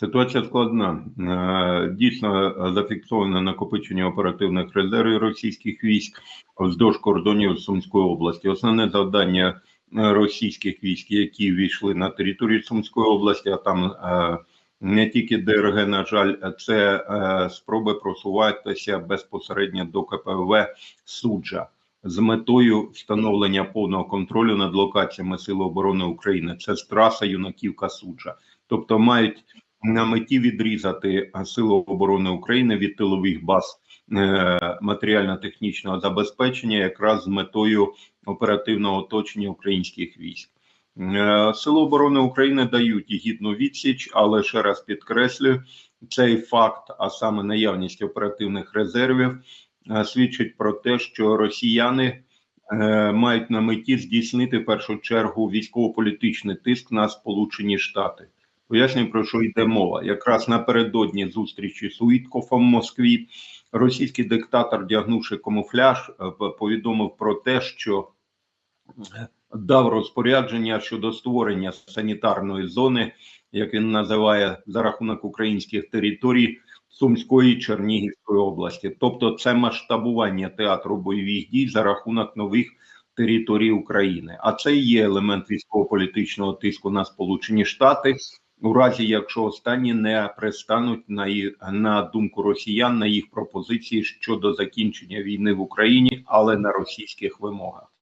Ситуація складна. Е, Дійсно зафіксовано накопичення оперативних резервів російських військ вздовж кордонів Сумської області. Основне завдання е, російських військ, які війшли на територію Сумської області, а там е, не тільки ДРГ, на жаль, це спроби просуватися безпосередньо до КПВ Суджа з метою встановлення повного контролю над локаціями Сил оборони України. Це з траса Юнаківка Суджа. Тобто мають на меті відрізати е, Сили оборони України від тилових баз е, матеріально-технічного забезпечення, якраз з метою оперативного оточення українських військ. Е, Сили оборони України дають гідну відсіч, але ще раз підкреслюю, цей факт, а саме наявність оперативних резервів, свідчить про те, що росіяни мають на меті здійснити в першу чергу військово-політичний тиск на Сполучені Штати. Пояснюю, про що йде мова. Якраз напередодні зустрічі з Уіткофом в Москві російський диктатор, вдягнувши камуфляж, е, повідомив про те, що е, дав розпорядження щодо створення санітарної зони, як він називає, за рахунок українських територій Сумської Чернігівської області. Тобто, це масштабування театру бойових дій за рахунок нових територій України. А це і є елемент військово-політичного тиску на Сполучені Штати. У разі, якщо останні не пристануть на на думку росіян на їх пропозиції щодо закінчення війни в Україні, але на російських вимогах.